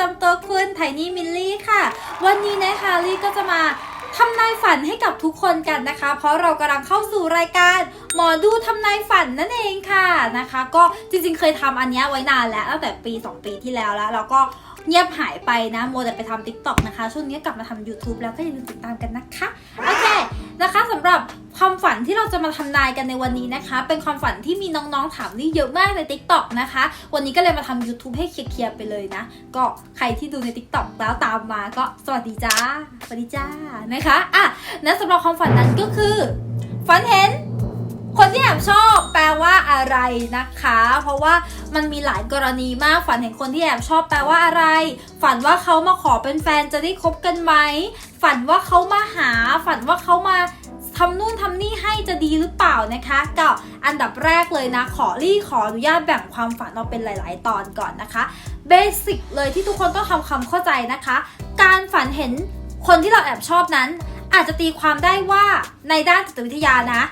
จำตัวคุณไทนี่มิลลี่ค่ะ วันนี้นะคะลี่ก็จะมาทำนายฝันให้กับทุกคนกันนะคะ เพราะเรากำลังเข้าสู่รายการ หมอดูทำนายฝันนั่นเองค่ะนะคะ ก็จริงๆเคยทำอันนี้ไว้นานแล้วตั้งแต่ปี 2 ปีที่แล้วแล้วแล้วก็เงียบหายไปนะโมแต่ไปทำ t ิ k t o k นะคะ ช่วงนี้กลับมาทำ YouTube แล้วก็อย่าลืมติดตามกันนะคะ โอเคนะคะสำหรับ ความฝันที่เราจะมาทำนายกันในวันนี้นะคะ เป็นความฝันที่มีน้องๆถามนี่เยอะมากใน Tik t o อกนะคะ วันนี้ก็เลยมาทำ YouTube ให้เคลียร์ๆไปเลยนะ ก็ใครที่ดูใน Tik t o อกแล้วตามมาก็สวัสดีจ้า สวัสดีจ้านะคะอะนะสำหรับความฝันนั้นก็คือ ฝันเห็นคนที่แอบชอบแปลว่าอะไรนะคะ เพราะว่ามันมีหลายกรณีมากฝันเห็นคนที่แอบชอบแปลว่าอะไร ฝันว่าเขามาขอเป็นแฟนจะได้คบกันไหมฝันว่าเขามาหา ฝันว่าเขามา ทำนู่นทำนี่ให้จะดีหรือเปล่านะคะก็อันดับแรกเลยนะขอรี่ขออนุญาตแบ่งความฝันออกเป็นหลาย ๆ ตอนก่อนนะคะเบสิกเลยที่ทุกคนต้องทำความเข้าใจนะคะ การฝันเห็นคนที่เราแอบชอบนั้น อาจจะตีความได้ว่าในด้านจิตวิทยานะ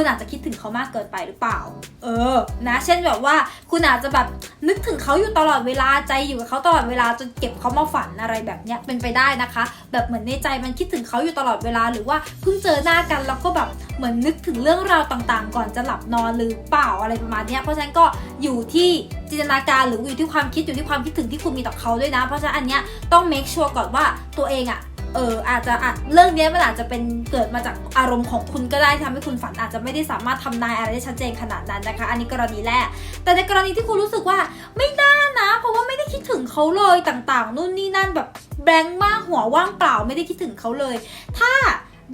คุณอาจจะคิดถึงเขามากเกินไปหรือเปล่า เออ นะ เช่นแบบว่า คุณอาจจะแบบนึกถึงเขาอยู่ตลอดเวลาใจอยู่กับเขาตลอดเวลาจนเก็บเขามาฝันอะไรแบบเนี้ยเป็นไปได้นะคะ แบบเหมือนในใจมันคิดถึงเขาอยู่ตลอดเวลาหรือว่าเพิ่งเจอหน้ากันแล้วก็แบบเหมือนนึกถึงเรื่องราวต่างๆ ก่อนจะหลับนอนหรือเปล่าอะไรประมาณเนี้ยเพราะฉะนั้นก็อยู่ที่จินตนาการหรืออยู่ที่ความคิดอยู่ที่ความคิดถึงที่คุณมีต่อเขาด้วยนะ เพราะฉะนั้นอันเนี้ยต้อง make sure ก่อนว่าตัวเองอะ เอออาจจะอะเรื่องนี้มันอาจจะเป็นเกิดมาจากอารมณ์ของคุณก็ได้ทำให้คุณฝันอาจจะไม่ได้สามารถทำนายอะไรได้ชัดเจนขนาดนั้นนะคะ อันนี้กรณีแรก แต่ในกรณีที่คุณรู้สึกว่าไม่น่านะ เพราะว่าไม่ได้คิดถึงเขาเลยต่างๆ นู่นนี่นั่นแบบแบงค์มากหัวว่างเปล่าไม่ได้คิดถึงเขาเลย ถ้า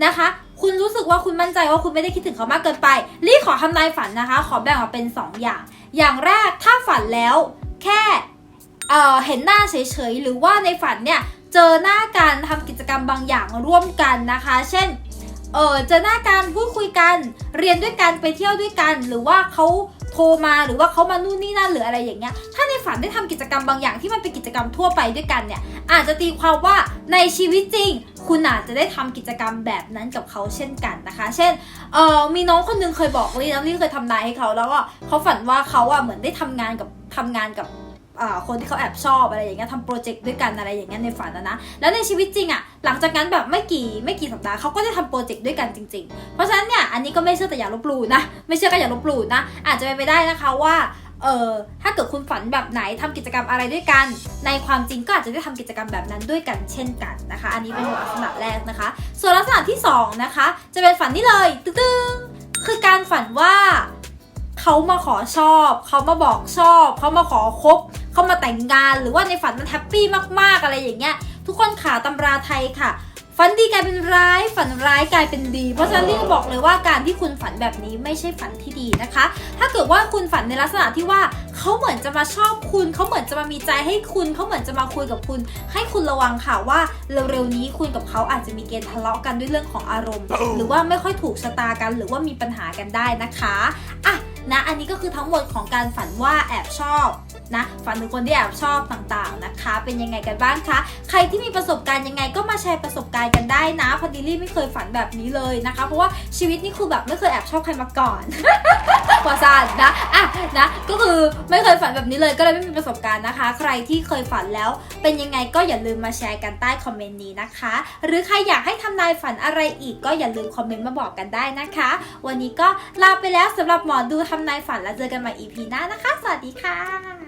นะคะคุณรู้สึกว่าคุณมั่นใจว่าคุณไม่ได้คิดถึงเขามากเกินไป รีบขอทำนายฝันนะคะ ขอแบ่งออกเป็น 2 อย่าง อย่างแรกถ้าฝันแล้วแค่เเห็นหน้าเฉยๆ หรือว่าในฝันเนี่ย เจอหน้ากันทำกิจกรรมบางอย่างร่วมกันนะคะ เช่นเออเจอหน้ากันพูดคุยกัน เรียนด้วยกันไปเที่ยวด้วยกัน หรือว่าเขาโทรมาหรือว่าเขามานู่นนี่นั่นหรืออะไรอย่างเงี้ย ถ้าในฝันได้ทำกิจกรรมบางอย่างที่มันเป็นกิจกรรมทั่วไปด้วยกันเนี่ย อาจจะตีความว่าในชีวิตจริง คุณอาจจะได้ทำกิจกรรมแบบนั้นกับเขาเช่นกันนะคะ เช่นเออมีน้องคนหนึงเคยบอกลี่นะลี่เคยทำนายให้เขาแล้วก็เขาฝันว่าเขาอะเหมือนได้ทำงานกับทำงานกับ คนที่เขาแอบชอบอะไรอย่างเงี้ยทำโปรเจกต์ด้วยกันอะไรอย่างเงี้ยในฝันนะนะแล้วในชีวิตจริงอะหลังจากนั้นแบบไม่กี่ไม่กี่สัปดาห์เขาก็ได้ทำโปรเจกต์ด้วยกันจริง ๆ เพราะฉะนั้นเนี่ยอันนี้ก็ไม่เชื่อแต่อย่าลบหลู่นะไม่เชื่อก็อย่าลบหลู่นะอาจจะเป็นไปได้นะคะว่าเออถ้าเกิดคุณฝันแบบไหนทำกิจกรรมอะไรด้วยกัน ในความจริงก็อาจจะได้ทำกิจกรรมแบบนั้นด้วยกันเช่นกันนะคะ อันนี้เป็นลักษณะแรกนะคะ ส่วนลักษณะที่สองนะคะจะเป็นฝันนี่เลยตึ้งคือการฝันว่า เขามาขอชอบ เขามาบอกชอบ เขามาขอคบ เขามาแต่งงาน หรือว่าในฝันมันแฮปปี้มากๆอะไรอย่างเงี้ย ทุกคนขาตำราไทยค่ะ ฝันดีกลายเป็นร้าย ฝันร้ายกลายเป็นดี เพราะฉะนั้นลี่บอกเลยว่าการที่คุณฝันแบบนี้ไม่ใช่ฝันที่ดีนะคะ ถ้าเกิดว่าคุณฝันในลักษณะที่ว่าเขาเหมือนจะมาชอบคุณ เขาเหมือนจะมามีใจให้คุณ เขาเหมือนจะมาคุยกับคุณ ให้คุณระวังค่ะว่าเร็วๆนี้คุณกับเขาอาจจะมีเกณฑ์ทะเลาะกันด้วยเรื่องของอารมณ์ หรือว่าไม่ค่อยถูกชะตากัน หรือว่ามีปัญหากันได้นะคะอะ นะอันนี้ก็คือทั้งหมดของการฝันว่าแอบชอบ นะฝันถึงคนที่แอบชอบต่างๆนะคะ เป็นยังไงกันบ้างคะ ใครที่มีประสบการณ์ยังไงก็มาแชร์ประสบการณ์กันได้นะพอดีลี่ไม่เคยฝันแบบนี้เลยนะคะ เพราะว่าชีวิตนี่คือแบบไม่เคยแอบชอบใครมาก่อนวาซานนะอะนะก็คือไม่เคยฝันแบบนี้เลยก็เลยไม่มีประสบการณ์นะคะ ใครที่เคยฝันแล้ว เป็นยังไงก็อย่าลืมมาแชร์กันใต้คอมเมนต์นี้นะคะ หรือใครอยากให้ทำนายฝันอะไรอีกก็อย่าลืมคอมเมนต์มาบอกกันได้นะคะ วันนี้ก็ลาไปแล้วสำหรับหมอดูทำนายฝันแล้วเจอกันใหม่ EP หน้านะคะ สวัสดีค่ะ